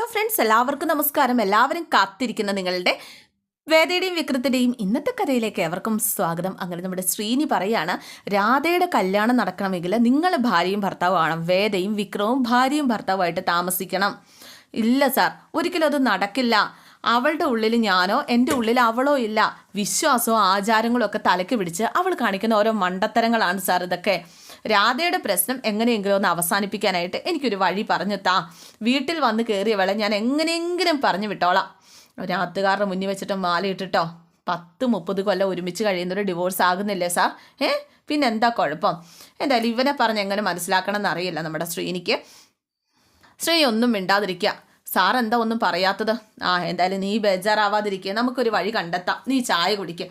Hello friends എല്ലാവർക്കും നമസ്കാരം. എല്ലാവരും കാത്തിരിക്കുന്ന നിങ്ങളുടെ വേദയുടെയും വിക്രത്തിന്റെയും ഇന്നത്തെ കഥയിലേക്ക് എവർക്കും സ്വാഗതം. അങ്ങനെ നമ്മുടെ ശ്രീനി പറയാണ് രാധയുടെ കല്യാണം നടക്കണമെങ്കിൽ നിങ്ങൾ ഭാര്യയും ഭർത്താവുമാണ് വേദയും വിക്രവും ഭാര്യയും ഭർത്താവുമായിട്ട് താമസിക്കണം. ഇല്ല സാർ ഒരിക്കലും അത് നടക്കില്ല. അവളുടെ ഉള്ളിൽ ഞാനോ എന്റെ ഉള്ളിൽ അവളോ ഇല്ല. വിശ്വാസവും ആചാരങ്ങളും ഒക്കെ തലയ്ക്ക് പിടിച്ച് അവൾ കാണിക്കുന്ന ഓരോ മണ്ടത്തരങ്ങളാണ് സാർ ഇതൊക്കെ. രാധയുടെ പ്രശ്നം എങ്ങനെയെങ്കിലും ഒന്ന് അവസാനിപ്പിക്കാനായിട്ട് എനിക്കൊരു വഴി പറഞ്ഞു താ. വീട്ടിൽ വന്ന് കയറിയവളെ ഞാൻ എങ്ങനെയെങ്കിലും പറഞ്ഞു വിട്ടോളാം. രാത്തുകാരുടെ മുന്നിൽ വെച്ചിട്ട് മാല ഇട്ടിട്ടോ പത്ത് മുപ്പത് കൊല്ലം ഒരുമിച്ച് കഴിയുന്നൊരു ഡിവോഴ്സ് ആകുന്നില്ലേ സാർ? ഏ? പിന്നെ എന്താ കുഴപ്പം? എന്തായാലും ഇവനെ പറഞ്ഞ് എങ്ങനെ മനസ്സിലാക്കണം എന്നറിയില്ല നമ്മുടെ ശ്രീനിക്ക്. ശ്രീ ഒന്നും മിണ്ടാതിരിക്കുക സാർ എന്താ ഒന്നും പറയാത്തത്? ആ എന്തായാലും നീ ബേജാറാവാതിരിക്കുക നമുക്കൊരു വഴി കണ്ടെത്താം. നീ ചായ കുടിക്കുക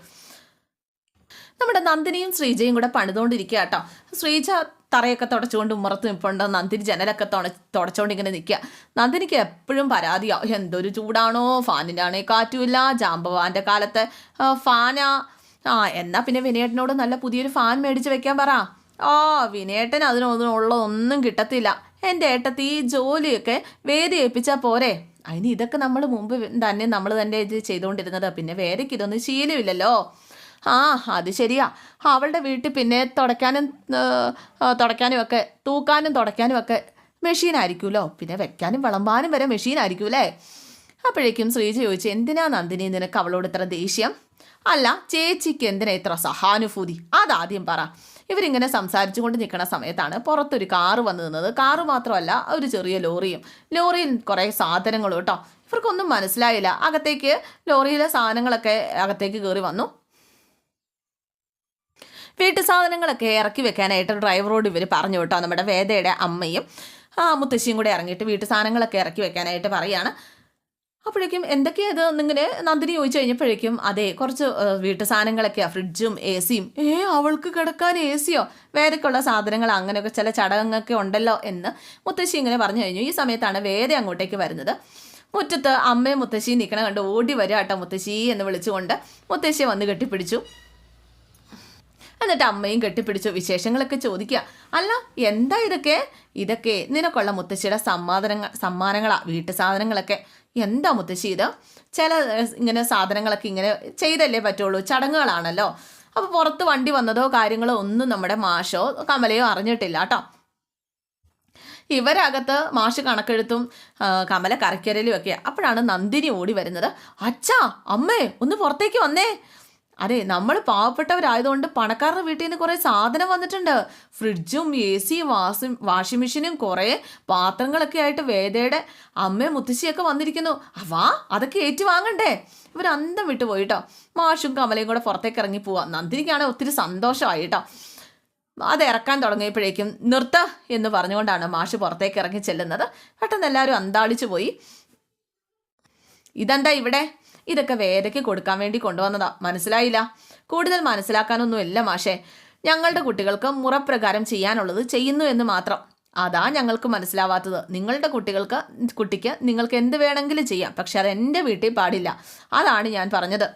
നമ്മുടെ നന്ദിനിയും ശ്രീജയും കൂടെ പണിതുകൊണ്ടിരിക്കുക കേട്ടോ. ശ്രീജ തറയൊക്കെ തുടച്ചുകൊണ്ട് ഉമ്മറത്ത് നിൽപ്പുണ്ട് നന്ദിനി ജനലൊക്കെ തുണ തുടച്ചുകൊണ്ട് ഇങ്ങനെ നിൽക്കുക. നന്ദിനിക്ക് എപ്പോഴും പരാതിയാ. എന്തൊരു ചൂടാണോ? ഫാനിനാണേ കാറ്റുമില്ല. ജാമ്പവാന്റെ കാലത്തെ ഫാനാ. ആ എന്നാ പിന്നെ വിനയേട്ടനോട് നല്ല പുതിയൊരു ഫാൻ മേടിച്ച് വെക്കാൻ പറ. ആ വിനയേട്ടൻ അതിനൊന്നും ഉള്ളതൊന്നും കിട്ടത്തില്ല. എന്റെ ഏട്ടത്തി ഈ ജോലിയൊക്കെ വേദി പോരെ. അതിന് ഇതൊക്കെ നമ്മൾ മുമ്പ് തന്നെ നമ്മൾ തന്നെ ഇത് ചെയ്തുകൊണ്ടിരുന്നത്. പിന്നെ വേദയ്ക്ക് ഇതൊന്നും ശീലമില്ലല്ലോ. ആ അത് ശരിയാ. അവളുടെ വീട്ടിൽ പിന്നെ തുടയ്ക്കാനും തുടയ്ക്കാനും ഒക്കെ തൂക്കാനും തുടയ്ക്കാനും ഒക്കെ മെഷീനായിരിക്കുമല്ലോ പിന്നെ വെക്കാനും വിളമ്പാനും വരെ മെഷീനായിരിക്കും അല്ലേ? അപ്പോഴേക്കും ശ്രീജ ചോദിച്ചു എന്തിനാ നന്ദിനി നിനക്ക് അവളോട് ഇത്ര ദേഷ്യം? അല്ല ചേച്ചിക്ക് എന്തിനാ ഇത്ര സഹാനുഭൂതി? അതാദ്യം പറ. ഇവരിങ്ങനെ സംസാരിച്ചു കൊണ്ട് നിൽക്കുന്ന സമയത്താണ് പുറത്തൊരു കാറ് വന്നു നിന്നത്. കാറ് മാത്രമല്ല ഒരു ചെറിയ ലോറിയും. ലോറിയിൽ കുറേ സാധനങ്ങളും കേട്ടോ. ഇവർക്കൊന്നും മനസ്സിലായില്ല. അകത്തേക്ക് ലോറിയിലെ സാധനങ്ങളൊക്കെ അകത്തേക്ക് കയറി വന്നു. വീട്ടു സാധനങ്ങളൊക്കെ ഇറക്കി വെക്കാനായിട്ട് ഡ്രൈവറോട് ഇവർ പറഞ്ഞു കേട്ടോ. നമ്മുടെ വേദയുടെ അമ്മയും ആ മുത്തശ്ശിയും കൂടെ ഇറങ്ങിയിട്ട് വീട്ടു സാധനങ്ങളൊക്കെ ഇറക്കി വെക്കാനായിട്ട് പറയാണ്. അപ്പോഴേക്കും എന്തൊക്കെയാ ഇത് എന്നിങ്ങനെ നന്ദിനി ചോദിച്ചു കഴിഞ്ഞപ്പോഴേക്കും അതെ കുറച്ച് വീട്ടു സാധനങ്ങളൊക്കെയാ ഫ്രിഡ്ജും എ സിയും. ഏ അവൾക്ക് കിടക്കാൻ എ സിയോ? വേദക്കുള്ള സാധനങ്ങൾ അങ്ങനെയൊക്കെ ചില ചടങ്ങൊക്കെ ഉണ്ടല്ലോ എന്ന് മുത്തശ്ശി ഇങ്ങനെ പറഞ്ഞു കഴിഞ്ഞു. ഈ സമയത്താണ് വേദ അങ്ങോട്ടേക്ക് വരുന്നത്. മുറ്റത്ത് അമ്മയും മുത്തശ്ശിയും നിൽക്കണ കണ്ട് ഓടി വരാട്ടോ മുത്തശ്ശി എന്ന് വിളിച്ചുകൊണ്ട്. മുത്തശ്ശിയെ വന്ന് കെട്ടിപ്പിടിച്ചു. എന്നിട്ട് അമ്മയും കെട്ടിപ്പിടിച്ചു വിശേഷങ്ങളൊക്കെ ചോദിക്കുക. അല്ല എന്താ ഇതൊക്കെ? ഇതൊക്കെ നിനക്കുള്ള മുത്തശ്ശിയുടെ സമ്മാനങ്ങൾ സമ്മാനങ്ങളാ വീട്ടു സാധനങ്ങളൊക്കെ. എന്താ മുത്തശ്ശി ഇത്? ചില ഇങ്ങനെ സാധനങ്ങളൊക്കെ ഇങ്ങനെ ചെയ്തല്ലേ പറ്റുള്ളൂ ചടങ്ങുകളാണല്ലോ. അപ്പോൾ പുറത്ത് വണ്ടി വന്നതോ കാര്യങ്ങളോ ഒന്നും നമ്മുടെ മാഷോ കമലയോ അറിഞ്ഞിട്ടില്ല കേട്ടോ. ഇവരകത്ത് മാഷ് കണക്കെഴുത്തും കമല കറക്കരയിലും ഒക്കെ. അപ്പോഴാണ് നന്ദിനി ഓടി വരുന്നത്. അച്ഛാ അമ്മേ ഒന്ന് പുറത്തേക്ക് വന്നേ. അതെ നമ്മൾ പാവപ്പെട്ടവരായതുകൊണ്ട് പണക്കാരുടെ വീട്ടിൽ നിന്ന് കുറേ സാധനം വന്നിട്ടുണ്ട്. ഫ്രിഡ്ജും എ സി വാഷിംഗ് വാഷിംഗ് മെഷീനും കുറേ പാത്രങ്ങളൊക്കെ ആയിട്ട് വേദയുടെ അമ്മയും മുത്തശ്ശിയൊക്കെ വന്നിരിക്കുന്നു. അവാ അതൊക്കെ ഏറ്റു വാങ്ങണ്ടേ? ഇവർ അന്തം വിട്ട് പോയിട്ടോ മാഷും കമലയും കൂടെ പുറത്തേക്ക് ഇറങ്ങി പോവാ. നന്ദിനിക്കാണ് ഒത്തിരി സന്തോഷമായി അത് ഇറക്കാൻ തുടങ്ങിയപ്പോഴേക്കും നിർത്ത എന്ന് പറഞ്ഞുകൊണ്ടാണ് മാഷ് പുറത്തേക്ക് ഇറങ്ങി ചെല്ലുന്നത്. പെട്ടെന്ന് എല്ലാവരും അന്താളിച്ചു പോയി. ഇതെന്താ ഇവിടെ? ഇതൊക്കെ വേദയ്ക്ക് കൊടുക്കാൻ വേണ്ടി കൊണ്ടുവന്നതാ. മനസ്സിലായില്ല? കൂടുതൽ മനസ്സിലാക്കാനൊന്നുമില്ല മാഷേ. ഞങ്ങളുടെ കുട്ടികൾക്ക് മുറപ്രകാരം ചെയ്യാനുള്ളത് ചെയ്യുന്നു എന്ന് മാത്രം. അതാ ഞങ്ങൾക്ക് മനസ്സിലാവാത്തത്. നിങ്ങളുടെ കുട്ടികൾക്ക് കുട്ടിക്ക് നിങ്ങൾക്ക് എന്ത് വേണമെങ്കിലും ചെയ്യാം പക്ഷെ അത് എന്റെ വീട്ടിൽ പാടില്ല. അതാണ് ഞാൻ പറഞ്ഞത്.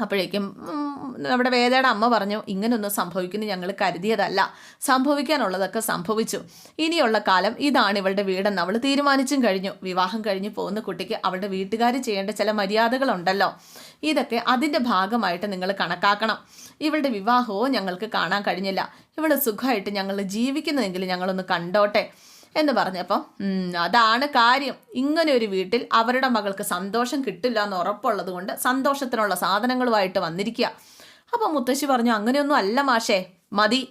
അപ്പോഴേക്കും നമ്മുടെ വേദയുടെ അമ്മ പറഞ്ഞു ഇങ്ങനൊന്നും സംഭവിക്കുന്നു ഞങ്ങൾ കരുതിയതല്ല. സംഭവിക്കാനുള്ളതൊക്കെ സംഭവിച്ചു. ഇനിയുള്ള കാലം ഇതാണ് ഇവളുടെ വീടെന്ന് അവൾ തീരുമാനിച്ചും കഴിഞ്ഞു. വിവാഹം കഴിഞ്ഞ് പോകുന്ന കുട്ടിക്ക് അവളുടെ വീട്ടുകാർ ചെയ്യേണ്ട ചില മര്യാദകളുണ്ടല്ലോ. ഇതൊക്കെ അതിന്റെ ഭാഗമായിട്ട് നിങ്ങൾ കണക്കാക്കണം. ഇവളുടെ വിവാഹവും ഞങ്ങൾക്ക് കാണാൻ കഴിഞ്ഞില്ല. ഇവൾ സുഖമായിട്ട് ഞങ്ങൾ ജീവിക്കുന്നതെങ്കിൽ ഞങ്ങളൊന്ന് കണ്ടോട്ടെ. എന്ന് പറഞ്ഞപ്പം "ഉം, അതാണ് കാര്യം. ഇങ്ങനെ ഒരു വീട്ടിൽ അവരുടെ മകൾക്ക് സന്തോഷം കിട്ടില്ല എന്ന് ഉറപ്പുള്ളത് കൊണ്ട് സന്തോഷത്തിനുള്ള സാധനങ്ങളുമായിട്ട് വന്നിരിക്കുക അപ്പം മുത്തശ്ശി പറഞ്ഞു അങ്ങനെയൊന്നും അല്ല മാഷേ. മതി.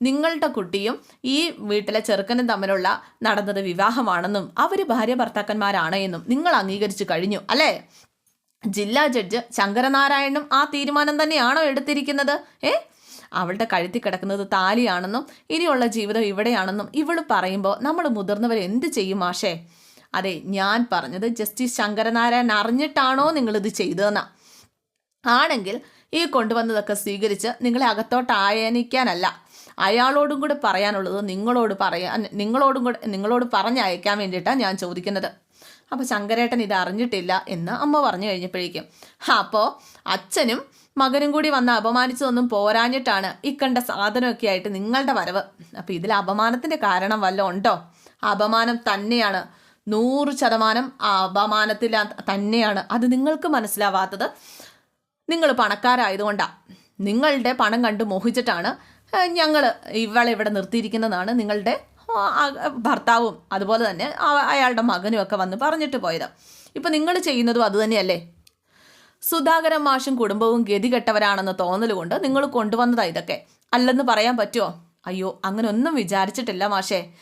നിങ്ങളുടെ കുട്ടിയും ഈ വീട്ടിലെ ചെറുക്കനും തമ്മിലുള്ള നടന്നത് വിവാഹമാണെന്നും അവർ ഭാര്യ ഭർത്താക്കന്മാരാണ് എന്നും നിങ്ങൾ അംഗീകരിച്ചു കഴിഞ്ഞു അല്ലേ? ജില്ലാ ജഡ്ജ് ശങ്കരനാരായണനും ആ തീരുമാനം തന്നെയാണോ എടുത്തിരിക്കുന്നത്? ഏ? അവളുടെ കഴുത്തിൽ കിടക്കുന്നത് താലിയാണെന്നും ഇനിയുള്ള ജീവിതം ഇവിടെയാണെന്നും ഇവൾ പറയുമ്പോൾ നമ്മൾ മുതിർന്നവർ എന്ത് ചെയ്യും മാഷേ അതെ ഞാൻ പറഞ്ഞത് ജസ്റ്റിസ് ശങ്കരനാരായണൻ അറിഞ്ഞിട്ടാണോ നിങ്ങളിത് ചെയ്തതെന്ന. ആണെങ്കിൽ ഈ കൊണ്ടുവന്നതൊക്കെ സ്വീകരിച്ച് നിങ്ങളെ അകത്തോട്ട് ആയനിക്കാനല്ല. അയാളോടും കൂടെ പറയാനുള്ളത് നിങ്ങളോട് പറയാൻ നിങ്ങളോടും കൂടെ നിങ്ങളോട് പറഞ്ഞയക്കാൻ വേണ്ടിയിട്ടാണ് ഞാൻ ചോദിക്കുന്നത്. അപ്പോൾ ശങ്കരേട്ടൻ ഇത് അറിഞ്ഞിട്ടില്ല എന്ന് അമ്മ പറഞ്ഞു കഴിഞ്ഞപ്പോഴേക്കും. അപ്പോൾ അച്ഛനും മകനും കൂടി വന്ന് അപമാനിച്ചതൊന്നും പോരാഞ്ഞിട്ടാണ് ഇക്കണ്ട സാധനമൊക്കെ ആയിട്ട് നിങ്ങളുടെ വരവ്. അപ്പോൾ ഇതിൽ അപമാനത്തിന്റെ കാരണം വല്ലതും ഉണ്ടോ? അപമാനം തന്നെയാണ്. നൂറ് ശതമാനം അപമാനത്തിൽ തന്നെയാണ്. അത് നിങ്ങൾക്ക് മനസ്സിലാവാത്തത് നിങ്ങൾ പണക്കാരായതുകൊണ്ടാണ് നിങ്ങളുടെ പണം കണ്ട് മോഹിച്ചിട്ടാണ് ഞങ്ങൾ ഇവളെ ഇവിടെ നിർത്തിയിരിക്കുന്നതാണ് നിങ്ങളുടെ ഭർത്താവും. അതുപോലെ തന്നെ അയാളുടെ മകനും ഒക്കെ വന്ന് പറഞ്ഞിട്ട് പോയത്. ഇപ്പം നിങ്ങൾ ചെയ്യുന്നതും അതുതന്നെയല്ലേ സുധാകരൻ മാഷും കുടുംബവും ഗതികെട്ടവരാണെന്ന് തോന്നലുകൊണ്ട് നിങ്ങൾ കൊണ്ടുവന്നതാ ഇതൊക്കെ. അല്ലെന്ന് പറയാൻ പറ്റുമോ അയ്യോ അങ്ങനെ ഒന്നും വിചാരിച്ചിട്ടില്ല മാഷേ.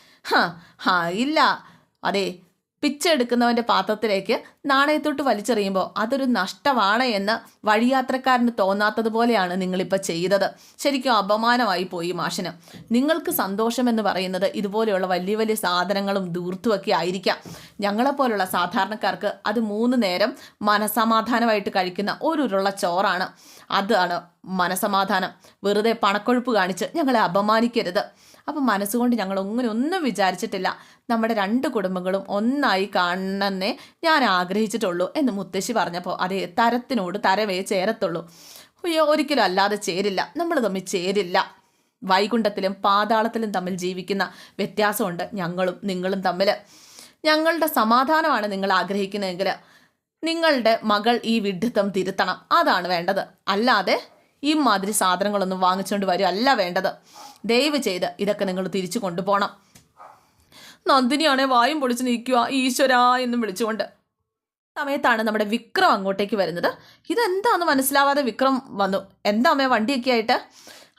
ഹാ ഇല്ല. അതെ പിച്ചെടുക്കുന്നവന്റെ പാത്രത്തിലേക്ക് നാണയത്തൊട്ട് വലിച്ചെറിയുമ്പോൾ അതൊരു നഷ്ടമാണ് എന്ന് വഴിയാത്രക്കാരന് തോന്നാത്തതുപോലെയാണ് നിങ്ങളിപ്പോൾ ചെയ്തത്. ശരിക്കും അപമാനമായി പോയി മാഷിന്. നിങ്ങൾക്ക് സന്തോഷമെന്ന് പറയുന്നത് ഇതുപോലെയുള്ള വലിയ വലിയ സാധനങ്ങളും ദൂർത്തുമൊക്കെ ആയിരിക്കാം. ഞങ്ങളെപ്പോലുള്ള സാധാരണക്കാർക്ക് അത് മൂന്ന് നേരം മനസമാധാനമായിട്ട് കഴിക്കുന്ന ഒരു ഉരുള ചോറാണ്. അതാണ് മനസമാധാനം. വെറുതെ പണക്കൊഴുപ്പ് കാണിച്ച് ഞങ്ങളെ അപമാനിക്കരുത്. അപ്പം മനസ്സുകൊണ്ട് ഞങ്ങൾ അങ്ങനെ ഒന്നും വിചാരിച്ചിട്ടില്ല. നമ്മുടെ രണ്ട് കുടുംബങ്ങളും ഒന്നായി കാണണമെന്നേ ഞാൻ ആഗ്രഹിച്ചിട്ടുള്ളൂ എന്ന് മുത്തശ്ശി പറഞ്ഞപ്പോൾ അതേ തരത്തിനോട് തരവേ ചേരത്തുള്ളൂ. അയ്യോ ഒരിക്കലും അല്ലാതെ ചേരില്ല. നമ്മൾ തമ്മിൽ ചേരില്ല. വൈകുണ്ഠത്തിലും പാതാളത്തിലും തമ്മിൽ ജീവിക്കുന്ന വ്യത്യാസമുണ്ട് ഞങ്ങളും നിങ്ങളും തമ്മിൽ ഞങ്ങളുടെ സമാധാനമാണ് നിങ്ങൾ ആഗ്രഹിക്കുന്നതെങ്കിൽ നിങ്ങളുടെ മകൾ ഈ വിഡ്ഢിത്തം തിരുത്തണം. അതാണ് വേണ്ടത്. അല്ലാതെ ഈ മാതിരി സാധനങ്ങളൊന്നും വാങ്ങിച്ചുകൊണ്ട് വരികയല്ല വേണ്ടത്. ദയവ് ചെയ്ത് ഇതൊക്കെ നിങ്ങൾ തിരിച്ചു കൊണ്ടുപോകണം. നന്ദിനിയാണെ വായും പൊളിച്ച് നിൽക്കുക ഈശ്വര എന്നും വിളിച്ചുകൊണ്ട്. സമയത്താണ് നമ്മുടെ വിക്രം അങ്ങോട്ടേക്ക് വരുന്നത്. ഇതെന്താണെന്ന് മനസ്സിലാവാതെ വിക്രം വന്നു. എന്താ അമ്മേ വണ്ടിയൊക്കെ ആയിട്ട്?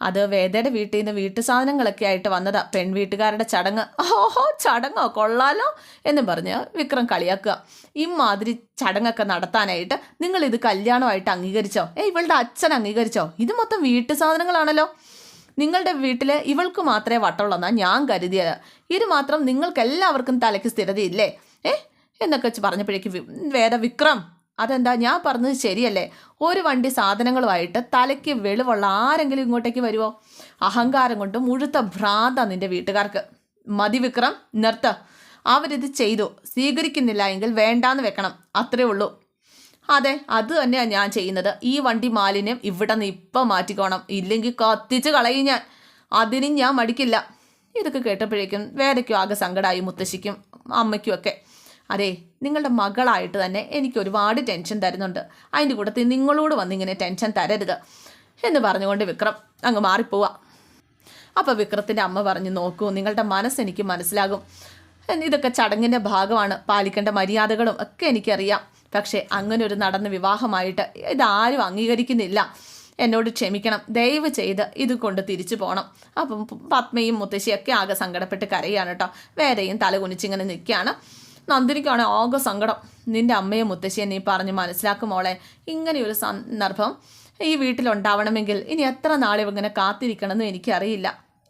അത് വേദയുടെ വീട്ടിൽ നിന്ന് വീട്ടു സാധനങ്ങളൊക്കെ ആയിട്ട് വന്നതാ. പെൺവീട്ടുകാരുടെ ചടങ്ങ്. ഓഹോ ചടങ്ങോ? കൊള്ളാലോ? എന്നും പറഞ്ഞ് വിക്രം കളിയാക്കുക. ഇമാതിരി ചടങ്ങൊക്കെ നടത്താനായിട്ട് നിങ്ങൾ ഇത് കല്യാണമായിട്ട് അംഗീകരിച്ചോ? ഏ ഇവളുടെ അച്ഛൻ അംഗീകരിച്ചോ? ഇത് മൊത്തം വീട്ടു സാധനങ്ങളാണല്ലോ. നിങ്ങളുടെ വീട്ടിൽ ഇവൾക്ക് മാത്രമേ വട്ടുള്ളൂന്നാ ഞാൻ കരുതിയത്. ഇത് മാത്രം നിങ്ങൾക്ക് എല്ലാവർക്കും തലയ്ക്ക് സ്ഥിരതയില്ലേ? ഏ? എന്നൊക്കെ പറഞ്ഞപ്പോഴേക്ക് വേദ വിക്രം അതെന്താ? ഞാൻ പറഞ്ഞത് ശരിയല്ലേ? ഒരു വണ്ടി സാധനങ്ങളുമായിട്ട് തലയ്ക്ക് വെളിവുള്ള ആരെങ്കിലും ഇങ്ങോട്ടേക്ക് വരുമോ അഹങ്കാരം കൊണ്ട് മുഴുത്ത ഭ്രാന്ത നിന്റെ വീട്ടുകാർക്ക്. മതി വിക്രം നിർത്ത്. അവരിത് ചെയ്തു. സ്വീകരിക്കുന്നില്ല എങ്കിൽ വേണ്ടാന്ന് വെക്കണം. അത്രേ ഉള്ളൂ. അതെ അത് തന്നെയാണ് ഞാൻ ചെയ്യുന്നത്. ഈ വണ്ടി മാലിന്യം ഇവിടെ നിന്ന് ഇപ്പം മാറ്റിക്കോണം. ഇല്ലെങ്കിൽ കത്തിച്ച് കളയും ഞാൻ. അതിനും ഞാൻ മടിക്കില്ല. ഇതൊക്കെ കേട്ടപ്പോഴേക്കും വേദയ്ക്കും ആകെ സങ്കടമായി മുത്തശ്ശിക്കും അമ്മയ്ക്കും ഒക്കെ. അതെ നിങ്ങളുടെ മകളായിട്ട് തന്നെ എനിക്ക് ഒരുപാട് ടെൻഷൻ തരുന്നുണ്ട്. അതിന്റെ കൂട്ടത്തിൽ നിങ്ങളോട് വന്നിങ്ങനെ ടെൻഷൻ തരരുത് എന്ന് പറഞ്ഞുകൊണ്ട് വിക്രം അങ്ങ് മാറിപ്പോവാ. അപ്പോൾ വിക്രത്തിന്റെ അമ്മ പറഞ്ഞു നോക്കൂ നിങ്ങളുടെ മനസ്സ് എനിക്ക് മനസ്സിലാകും. ഇതൊക്കെ ചടങ്ങിന്റെ ഭാഗമാണ്. പാലിക്കേണ്ട മര്യാദകളും ഒക്കെ എനിക്കറിയാം. പക്ഷേ അങ്ങനെ ഒരു നടന്ന വിവാഹമായിട്ട് ഇതാരും അംഗീകരിക്കുന്നില്ല. എന്നോട് ക്ഷമിക്കണം. ദയവ് ചെയ്ത് ഇത് കൊണ്ട് തിരിച്ചു പോകണം അപ്പം പത്മയും മുത്തശ്ശിയൊക്കെ ആകെ സങ്കടപ്പെട്ട് കരയാണ് കേട്ടോ. വേറെയും തല കുനിച്ചിങ്ങനെ നിൽക്കുകയാണ്. നന്ദിനിക്കാണ് ആകെ സങ്കടം. നിന്റെ അമ്മയും മുത്തശ്ശിയെ നീ പറഞ്ഞ് മനസ്സിലാക്കും മോളെ. ഇങ്ങനെയൊരു സന്ദർഭം ഈ വീട്ടിലുണ്ടാവണമെങ്കിൽ ഇനി എത്ര നാളെ ഇങ്ങനെ കാത്തിരിക്കണമെന്നും എനിക്കറിയില്ല.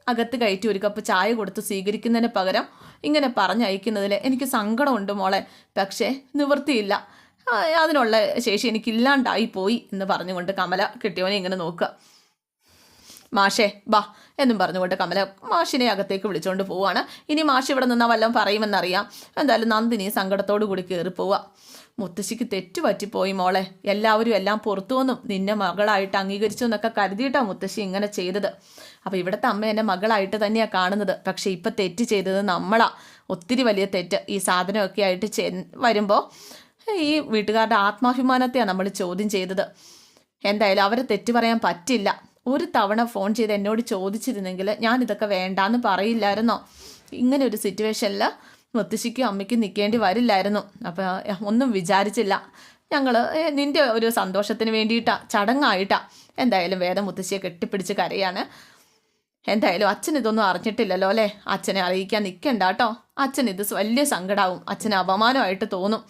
അകത്ത് കയറ്റി ഒരു കപ്പ് ചായ കൊടുത്ത് സ്വീകരിക്കുന്നതിന് പകരം ഇങ്ങനെ പറഞ്ഞയക്കുന്നതിൽ എനിക്ക് സങ്കടമുണ്ട് മോളെ. പക്ഷേ നിവൃത്തിയില്ല. അതിനുള്ള ശേഷി എനിക്കില്ലാണ്ടായി പോയി എന്ന് പറഞ്ഞുകൊണ്ട് കമല കിട്ടിയവനെ ഇങ്ങനെ നോക്കുക. മാഷേ ബാ എന്നും പറഞ്ഞുകൊണ്ട് കമല മാഷിനെ അകത്തേക്ക് വിളിച്ചുകൊണ്ട് പോവാണ്. ഇനി മാഷ് ഇവിടെ നിന്നാൽ വല്ലതും പറയുമെന്നറിയാം. എന്തായാലും നന്ദിനി സങ്കടത്തോടു കൂടി കയറി പോവുക മുത്തശ്ശിക്ക് തെറ്റു പറ്റിപ്പോയി മോളെ. എല്ലാവരും എല്ലാം പുറത്തു വന്നും. നിന്നെ മകളായിട്ട് അംഗീകരിച്ചു എന്നൊക്കെ കരുതിയിട്ടാണ് മുത്തശ്ശി ഇങ്ങനെ ചെയ്തത്. അപ്പോൾ ഇവിടുത്തെ അമ്മ എന്നെ മകളായിട്ട് തന്നെയാണ് കാണുന്നത്. പക്ഷേ ഇപ്പം തെറ്റ് ചെയ്തത് നമ്മളാ. ഒത്തിരി വലിയ തെറ്റ്. ഈ സാധനമൊക്കെ ആയിട്ട് ചെ വരുമ്പോൾ ഈ വീട്ടുകാരുടെ ആത്മാഭിമാനത്തെയാണ് നമ്മൾ ചോദ്യം ചെയ്തത്. എന്തായാലും അവരെ തെറ്റ് പറയാൻ പറ്റില്ല. ഒരു തവണ ഫോൺ ചെയ്ത് എന്നോട് ചോദിച്ചിരുന്നെങ്കിൽ ഞാൻ ഇതൊക്കെ വേണ്ടാന്ന് പറയില്ലായിരുന്നോ? ഇങ്ങനെ ഒരു സിറ്റുവേഷനിൽ മുത്തശ്ശിക്കും അമ്മയ്ക്കും നിൽക്കേണ്ടി വരില്ലായിരുന്നു. അപ്പോൾ ഒന്നും വിചാരിച്ചില്ല. ഞങ്ങൾ നിന്റെ ഒരു സന്തോഷത്തിന് വേണ്ടിയിട്ടാണ് ചടങ്ങായിട്ടാണ് എന്തായാലും വേദം മുത്തശ്ശിയെ കെട്ടിപ്പിടിച്ച് കരയാണ്. എന്തായാലും അച്ഛൻ ഇതൊന്നും അറിഞ്ഞിട്ടില്ലല്ലോ അല്ലേ? അച്ഛനെ അറിയിക്കാൻ നിൽക്കണ്ട കേട്ടോ. അച്ഛൻ ഇത് വലിയ സങ്കടാവും. അച്ഛന് അപമാനമായിട്ട് തോന്നും.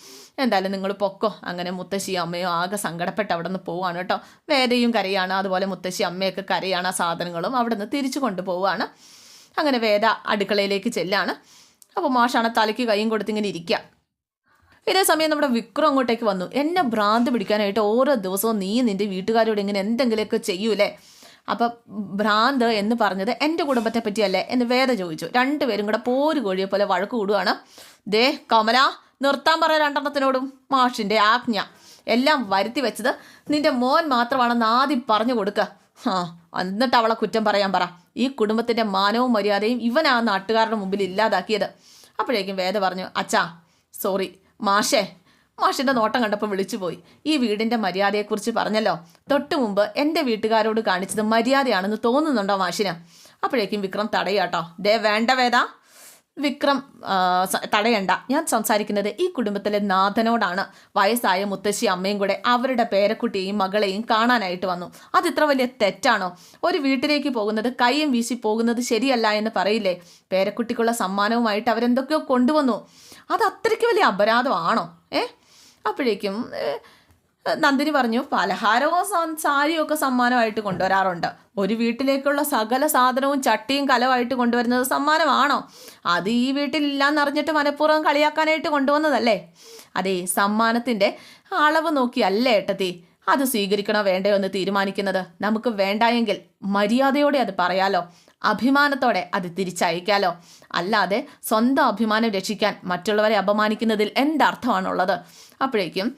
എന്തായാലും നിങ്ങൾ പൊക്കോ. അങ്ങനെ മുത്തശ്ശിയും അമ്മയോ ആകെ സങ്കടപ്പെട്ട് അവിടെ നിന്ന് പോവാണ് കേട്ടോ. വേദയും കരയാണ് അതുപോലെ മുത്തശ്ശി അമ്മയൊക്കെ കരയാണ് ആ സാധനങ്ങളും അവിടെ നിന്ന് തിരിച്ചു കൊണ്ടുപോവാണ്. അങ്ങനെ വേദ അടുക്കളയിലേക്ക് ചെല്ലാണ്. അപ്പോൾ മാഷാണ് തലയ്ക്ക് കൈയും കൊടുത്തിങ്ങനെ ഇരിക്കുക ഇതേ സമയം നമ്മുടെ വിക്രം അങ്ങോട്ടേക്ക് വന്നു. എന്നെ ഭ്രാന്ത് പിടിക്കാനായിട്ട് ഓരോ ദിവസവും നീ നിന്റെ വീട്ടുകാരോട് ഇങ്ങനെ എന്തെങ്കിലുമൊക്കെ ചെയ്യൂലേ? അപ്പം ഭ്രാന്ത് എന്ന് പറഞ്ഞത് എന്റെ കുടുംബത്തെ പറ്റിയല്ലേ എന്ന് വേദ ചോദിച്ചു. രണ്ടുപേരും കൂടെ പോര് കോഴിയെ പോലെ വഴക്ക് കൂടുകയാണ് ദേ കമല നിർത്താൻ പറ രണ്ടെണ്ണത്തിനോടും മാഷിന്റെ ആജ്ഞ. എല്ലാം വരുത്തി വെച്ചത് നിന്റെ മോൻ മാത്രമാണെന്ന് ആദ്യം പറഞ്ഞു കൊടുക്കുക ആ എന്നിട്ട് അവളെ കുറ്റം പറയാൻ പറ. ഈ കുടുംബത്തിന്റെ മാനവും മര്യാദയും ഇവനാ നാട്ടുകാരുടെ മുമ്പിൽ ഇല്ലാതാക്കിയത്. അപ്പോഴേക്കും വേദ പറഞ്ഞു അച്ഛാ സോറി മാഷേ മാഷിന്റെ നോട്ടം കണ്ടപ്പോൾ വിളിച്ചുപോയി ഈ വീടിന്റെ മര്യാദയെക്കുറിച്ച് പറഞ്ഞല്ലോ. തൊട്ടു മുമ്പ് എന്റെ വീട്ടുകാരോട് കാണിച്ചത് മര്യാദയാണെന്ന് തോന്നുന്നുണ്ടോ മാഷിന്? അപ്പോഴേക്കും വിക്രം തടയാട്ടോ ദേ വേണ്ട വിക്രം തടയണ്ട. ഞാൻ സംസാരിക്കുന്നത് ഈ കുടുംബത്തിലെ നാഥനോടാണ്. വയസ്സായ മുത്തശ്ശി അമ്മയും കൂടെ അവരുടെ പേരക്കുട്ടിയെയും മകളെയും കാണാനായിട്ട് വന്നു. അത് ഇത്ര വലിയ തെറ്റാണോ? ഒരു വീട്ടിലേക്ക് പോകുന്നത് കൈയും വീശി പോകുന്നത് ശരിയല്ല എന്ന് പറയില്ലേ? പേരക്കുട്ടിക്കുള്ള സമ്മാനവുമായിട്ട് അവരെന്തൊക്കെയോ കൊണ്ടുവന്നു. അത് അത്രയ്ക്ക് വലിയ അപരാധമാണോ? ഏ? അപ്പോഴേക്കും നന്ദിനി പറഞ്ഞു പലഹാരവും സാരിയും ഒക്കെ സമ്മാനമായിട്ട് കൊണ്ടുവരാറുണ്ട്. ഒരു വീട്ടിലേക്കുള്ള സകല സാധനവും ചട്ടിയും കലവുമായിട്ട് കൊണ്ടുവരുന്നത് സമ്മാനമാണോ? അത് ഈ വീട്ടിലില്ലാന്നറിഞ്ഞിട്ട് മനഃപൂർവം കളിയാക്കാനായിട്ട് കൊണ്ടുവന്നതല്ലേ? അതെ സമ്മാനത്തിന്റെ അളവ് നോക്കിയല്ലേ ഏട്ടത്തി. അത് സ്വീകരിക്കണോ വേണ്ടയോ എന്ന് തീരുമാനിക്കുന്നത്? നമുക്ക് വേണ്ടായെങ്കിൽ മര്യാദയോടെ അത് പറയാലോ. അഭിമാനത്തോടെ അത് തിരിച്ചയക്കാലോ. അല്ലാതെ സ്വന്തം അഭിമാനം രക്ഷിക്കാൻ മറ്റുള്ളവരെ അപമാനിക്കുന്നതിൽ എന്തർത്ഥമാണുള്ളത്? അപ്പോഴേക്കും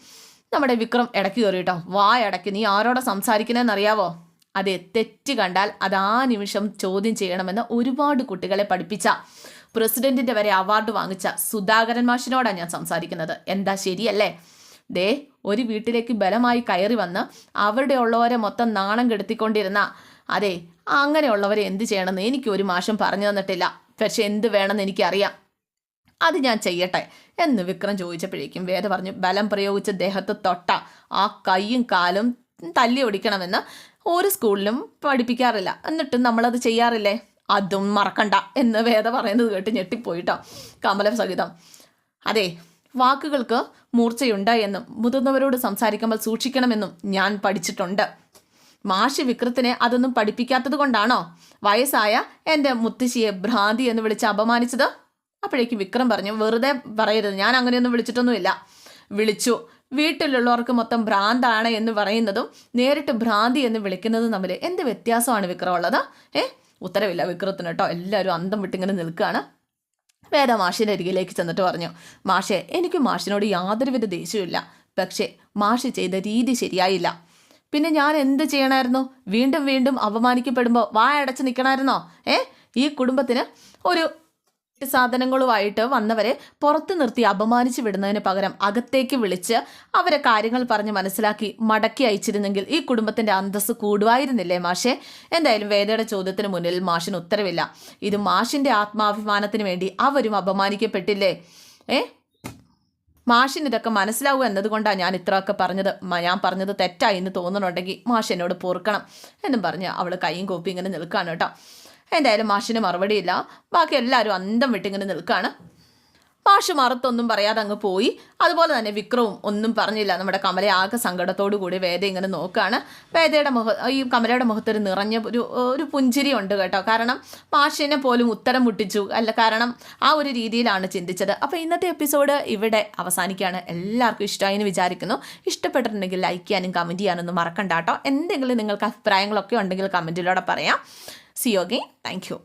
നമ്മുടെ വിക്രം ഇടയ്ക്ക് കയറിയിട്ടോ വാ ഇടയ്ക്ക് നീ ആരോടെ സംസാരിക്കുന്നതെന്നറിയാവോ? അതെ തെറ്റ് കണ്ടാൽ അത് ആ നിമിഷം ചോദ്യം ചെയ്യണമെന്ന് ഒരുപാട് കുട്ടികളെ പഠിപ്പിച്ച പ്രസിഡന്റിന്റെ വരെ അവാർഡ് വാങ്ങിച്ച സുധാകരൻ മാഷിനോടാണ് ഞാൻ സംസാരിക്കുന്നത്. എന്താ ശരിയല്ലേ? ദേ ഒരു വീട്ടിലേക്ക് ബലമായി കയറി വന്ന് അവിടെ ഉള്ളവരെ മൊത്തം നാണം കെടുത്തിക്കൊണ്ടിരുന്ന അതെ അങ്ങനെയുള്ളവരെ എന്ത് ചെയ്യണമെന്ന് എനിക്ക് ഒരു മാഷം പറഞ്ഞു തന്നിട്ടില്ല. പക്ഷെ എന്ത് വേണമെന്ന് എനിക്കറിയാം. അത് ഞാൻ ചെയ്യട്ടെ എന്ന് വിക്രം ചോദിച്ചപ്പോഴേക്കും വേദ പറഞ്ഞു ബലം പ്രയോഗിച്ച് ദേഹത്ത് തൊട്ട. ആ കൈയും കാലും തല്ലി ഒടിക്കണമെന്ന് ഒരു സ്കൂളിലും പഠിപ്പിക്കാറില്ല. എന്നിട്ടും നമ്മളത് ചെയ്യാറില്ലേ? അതും മറക്കണ്ട. എന്ന് വേദ പറയുന്നത് കേട്ട് ഞെട്ടിപ്പോയിട്ടോ കമല സഹിതം. അതെ വാക്കുകൾക്ക് മൂർച്ചയുണ്ട് എന്നും മുതിർന്നവരോട് സംസാരിക്കുമ്പോൾ സൂക്ഷിക്കണമെന്നും ഞാൻ പഠിച്ചിട്ടുണ്ട്. മാഷി വിക്രത്തിനെ അതൊന്നും പഠിപ്പിക്കാത്തത് കൊണ്ടാണോ? വയസ്സായ എന്റെ മുത്തശ്ശിയെ ഭ്രാന്തി എന്ന് വിളിച്ച് അപമാനിച്ചത്? അപ്പോഴേക്കും വിക്രം പറഞ്ഞു വെറുതെ പറയരുത് ഞാൻ അങ്ങനെയൊന്നും വിളിച്ചിട്ടൊന്നുമില്ല. വിളിച്ചു. വീട്ടിലുള്ളവർക്ക് മൊത്തം ഭ്രാന്താണ് എന്ന് പറയുന്നതും നേരിട്ട് ഭ്രാന്തി എന്ന് വിളിക്കുന്നതും തമ്മിൽ എന്ത് വ്യത്യാസമാണ് വിക്രം ഉള്ളത്? ഏ? ഉത്തരവില്ല വിക്രത്തിന് കേട്ടോ. എല്ലാവരും അന്തം വിട്ടിങ്ങനെ നിൽക്കുകയാണ്. വേദ മാഷിന്റെ അരികിലേക്ക് ചെന്നിട്ട് പറഞ്ഞു മാഷെ എനിക്ക് മാഷിനോട് യാതൊരുവിധ ദേഷ്യമില്ല പക്ഷേ മാഷ് ചെയ്ത രീതി ശരിയായില്ല. പിന്നെ ഞാൻ എന്ത് ചെയ്യണമായിരുന്നു വീണ്ടും വീണ്ടും അപമാനിക്കപ്പെടുമ്പോൾ വായ അടച്ച് നിൽക്കണമായിരുന്നോ ഏ? ഈ കുടുംബത്തിന് ഒരു സാധനങ്ങളുമായിട്ട് വന്നവരെ പുറത്ത് നിർത്തി അപമാനിച്ചു വിടുന്നതിന് പകരം അകത്തേക്ക് വിളിച്ച് അവരെ കാര്യങ്ങൾ പറഞ്ഞ് മനസ്സിലാക്കി മടക്കി അയച്ചിരുന്നെങ്കിൽ ഈ കുടുംബത്തിന്റെ അന്തസ്സ് കൂടുമായിരുന്നില്ലേ മാഷെ? എന്തായാലും വേദയുടെ ചോദ്യത്തിന് മുന്നിൽ മാഷിന് ഉത്തരവില്ല. ഇത് മാഷിന്റെ ആത്മാഭിമാനത്തിന് വേണ്ടി അവരും അപമാനിക്കപ്പെട്ടില്ലേ? ഏ? മാഷിന് ഇതൊക്കെ മനസ്സിലാവുക എന്നതുകൊണ്ടാണ് ഞാൻ ഇത്രയൊക്കെ പറഞ്ഞത് ഞാൻ പറഞ്ഞത് തെറ്റായി എന്ന് തോന്നുന്നുണ്ടെങ്കിൽ മാഷ് എന്നോട് പൊറുക്കണം എന്നും പറഞ്ഞ് അവൾ കൈയും കോപ്പി ഇങ്ങനെ നിൽക്കുകയാണ് കേട്ടോ. എന്തായാലും മാഷിന് മറുപടിയില്ല. ബാക്കി എല്ലാവരും അന്തം വിട്ടിങ്ങനെ നിൽക്കുകയാണ് മാഷ് മറുത്തൊന്നും പറയാതെ അങ്ങ് പോയി. അതുപോലെ തന്നെ വിക്രവും ഒന്നും പറഞ്ഞില്ല. നമ്മുടെ കമല ആകെ സങ്കടത്തോടു കൂടി വേദ ഇങ്ങനെ നോക്കുകയാണ് വേദയുടെ മുഖ ഈ കമലയുടെ മുഖത്തൊരു നിറഞ്ഞ ഒരു ഒരു പുഞ്ചിരി ഉണ്ട് കേട്ടോ. കാരണം പാഷിനെ പോലും ഉത്തരം മുട്ടിച്ചു. അല്ല കാരണം ആ ഒരു രീതിയിലാണ് ചിന്തിച്ചത്. അപ്പോൾ ഇന്നത്തെ എപ്പിസോഡ് ഇവിടെ അവസാനിക്കുകയാണ്. എല്ലാവർക്കും ഇഷ്ടമായി എന്ന് വിചാരിക്കുന്നു. ഇഷ്ടപ്പെട്ടിട്ടുണ്ടെങ്കിൽ ലൈക്ക് ചെയ്യാനും കമന്റ് ചെയ്യാനൊന്നും മറക്കണ്ട കേട്ടോ. എന്തെങ്കിലും നിങ്ങൾക്ക് അഭിപ്രായങ്ങളൊക്കെ ഉണ്ടെങ്കിൽ കമന്റിലൂടെ പറയാം. C Yogi thank you